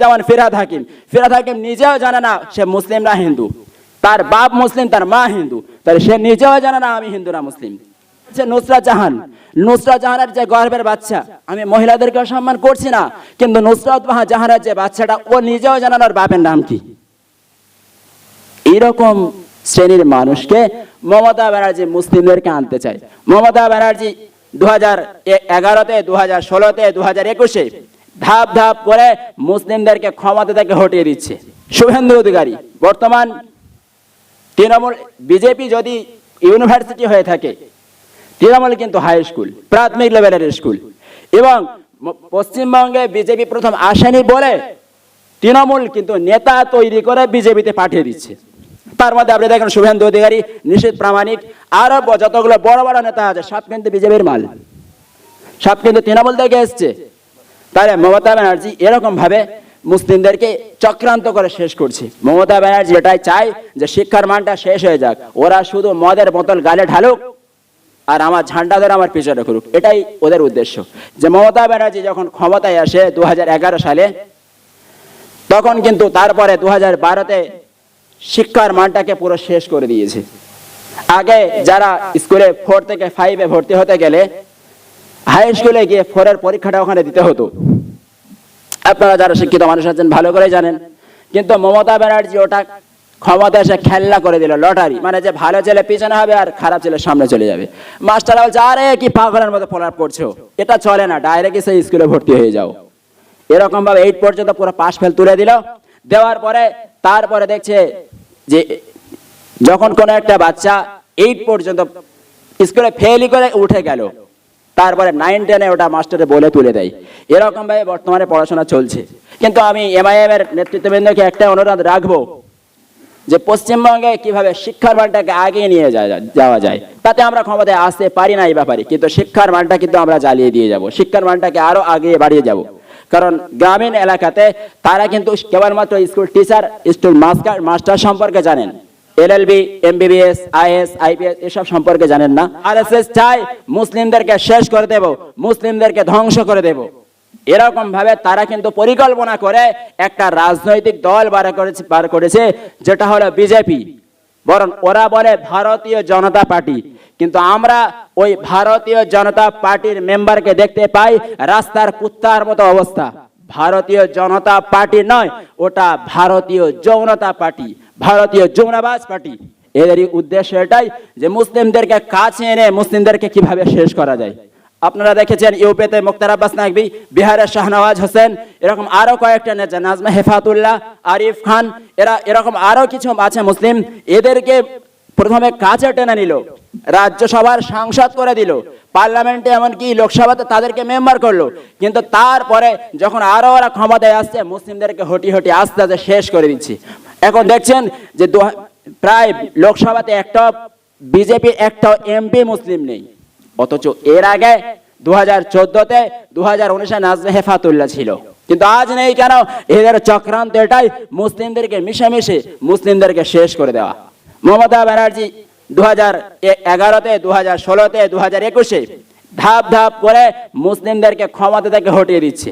যেমন ফিরাদ হাকিম। ফিরাদ হাকিম নিজেও জানে না সে মুসলিম না হিন্দু। তার বাপ মুসলিম, তার মা হিন্দু। তাহলে সে নিজেও জানে না আমি হিন্দু না মুসলিম। সে নুসরাত জাহান। নুসরাত জাহানের যে গর্ভের বাচ্চা, আমি মহিলাদেরকে সম্মান করছি না, কিন্তু নুসরাত জাহানের যে বাচ্চাটা, ও নিজেও জানে না ওর বাপের নাম কি। এরকম শ্রেণির মানুষকে মমতা ব্যানার্জি মুসলিমদেরকে আনতে চায়। মমতা ব্যানার্জি দু হাজার এগারোতে দু হাজার ষোলোতে দু হাজার একুশে ধাপ ধাপ করে মুসলিমদেরকে ক্ষমতা থেকে হটিয়ে দিচ্ছে। শুভেন্দু অধিকারী, বর্তমান তৃণমূল, বিজেপি যদি ইউনিভার্সিটি হয়ে থাকে, তৃণমূল কিন্তু হাই স্কুল, প্রাথমিক লেভেলের স্কুল এবং পশ্চিমবঙ্গে বিজেপি প্রথম আসেনি বলে তৃণমূল কিন্তু নেতা তৈরি করে বিজেপিতে পাঠিয়ে দিচ্ছে। তার মধ্যে আপনি দেখেন শুভেন্দু অধিকারী নিশীত প্রামাণিক, আরও যতগুলো বড় বড় নেতা আছে, সব কিন্তু বিজেপির মাল। সব কিন্তু তৃণমূল থেকে এসছে। তাহলে মমতা ব্যানার্জি এরকম ভাবে মুসলিমদেরকে চক্রান্ত করে শেষ করছে। মমতা ব্যানার্জি এটাই চায় যে শিক্ষার মানটা শেষ হয়ে যাক। ওরা শুধু মদের বোতল গালে ঢালুক আর আমার ঝান্ডা ধরে আমার পিছনে করুক এটাই ওদের উদ্দেশ্য। যে মমতা ব্যানার্জি যখন ক্ষমতায় আসে দু হাজার এগারো সালে, তখন কিন্তু তারপরে দু হাজার বারোতে শিক্ষার মানটাকে পুরো শেষ করে দিয়েছে। আগে যারা স্কুলে ফোর থেকে ফাইভে ভর্তি হতে গেলে হাই স্কুলে গিয়ে ফোরের পরীক্ষাটা ওখানে দিতে হতো। আপনারা যারা শিক্ষিত মানুষ আছেন, ভালো করে জানেন। কিন্তু মমতা ব্যানার্জি ওটা ক্ষমতা এসে খেলনা করে দিল, লটারি। মানে যে ভালো ছেলে পিছনে হবে আর খারাপ ছেলে সামনে চলে যাবে। মাস্টার বলছে, আরে, কি পাগলের মতো ফলাপ করছ? এটা চলে না ডাইরেক্ট সেই স্কুলে ভর্তি হয়ে যাও। এরকম ভাবে এইট পর্যন্ত পুরো পাস ফেল তুলে দিল। দেওয়ার পরে, তারপরে দেখছে যে যখন কোনো একটা বাচ্চা এইট পর্যন্ত স্কুলে ফেলই করে উঠে গেল। তারপরে নাইন টেনে ওটা মাস্টারে বলে তুলে দেয়। এরকম ভাবে বর্তমানে পড়াশোনা চলছে। কিন্তু আমি এমআইএম এর নেতৃত্ববৃন্দকে একটা অনুরোধ রাখব যে পশ্চিমবঙ্গে কীভাবে শিক্ষার মানটাকে আগিয়ে নিয়ে যাওয়া যায়, তাতে আমরা ক্ষমতায় আসতে পারি না এই ব্যাপারে। কিন্তু শিক্ষার মানটা কিন্তু আমরা জ্বালিয়ে দিয়ে যাব। শিক্ষার মানটাকে আরও আগিয়ে বাড়িয়ে যাব। কারণ গ্রামীণ এলাকাতে তারা কিন্তু কেবলমাত্র school teacher school master master সম্পর্কে জানেন। এলএলবি, এমবিবিএস, আইএস, আইপিএস এসব সম্পর্কে জানেন না। আরএসএস চাই মুসলিমদেরকে শেষ করে দেব, মুসলিমদেরকে ধ্বংস করে দেব। এরকম ভাবে তারা কিন্তু পরিকল্পনা করে একটা রাজনৈতিক দল বার করেছে বার করেছে, যেটা হলো বিজেপি। বরং ওরা বলে ভারতীয় জনতা পার্টি। কিন্তু আমরা ওই ভারতীয় জনতা পার্টির মেম্বারকে দেখতে পাই, রাস্তার কুত্তার মতো অবস্থা। ভারতীয় জনতা পার্টি নয়, ওটা ভারতীয় যৌনতা পার্টি। ভারতীয় যৌনাবাজ পার্টি। এদেরই উদ্দেশ্য এটাই যে মুসলিমদেরকে কাছে এনে মুসলিমদেরকে কীভাবে শেষ করা যায়। আপনারা দেখেছেন ইউপিতে মুক্তার আব্বাস নাকবি বিহারের শাহনওয়াজ হোসেন, এরকম আরও কয়েকটা নেতা, নাজমা হেফাতুল্লাহ আরিফ খান, এরা এরকম আরও কিছু আছে মুসলিম, এদেরকে প্রথমে কাছে টেনে নিল, রাজ্যসভার সাংসদ করে দিল, পার্লামেন্টে এমনকি লোকসভাতে তাদেরকে মেম্বার করল। কিন্তু তারপরে যখন আরও ওরা ক্ষমতায় আসছে, মুসলিমদেরকে হটি হটি আস্তে আস্তে শেষ করে দিচ্ছে। এখন দেখছেন যে প্রায় লোকসভাতে একটা, বিজেপির একটা এমপি মুসলিম নেই। অথচ এর আগে দু হাজার চোদ্দতে দু হাজার উনিশে নাজমে হেফাতুল্লাহ ছিল। কিন্তু আজ নেই কেন? এদের চক্রান্ত এটাই, মুসলিমদেরকে মিশে মুসলিমদেরকে শেষ করে দেওয়া। মমতা ব্যানার্জি দু হাজার এগারোতে দু হাজার ষোলোতে দু হাজার একুশে ধাপ ধাপ করে মুসলিমদেরকে ক্ষমতা থেকে হটিয়ে দিচ্ছে।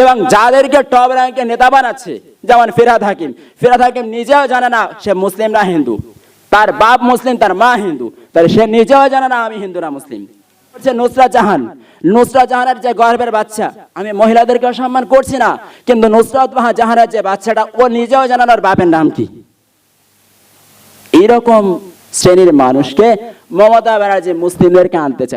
এবং যাদেরকে টপ র্যাঙ্কে নেতা বানাচ্ছে যেমন ফিরাদ হাকিম। ফিরাদ হাকিম নিজেও জানে না সে মুসলিম না হিন্দু। তার বাপ মুসলিম, তার মা হিন্দু। তাহলে সে নিজেও জানে না আমি হিন্দু না মুসলিম। হচ্ছে নুসরাত জাহান। নুসরাত জাহানের যে গর্ভের বাচ্চা, আমি মহিলাদেরকে সম্মান করছি না, কিন্তু নুসরাত জাহানের যে বাচ্চাটা, ও নিজেও জানে না ওর বাপের নাম কি। এইরকম শ্রেণির মানুষকে মমতা ব্যানার্জি মুসলিমদেরকে আনতে চায়।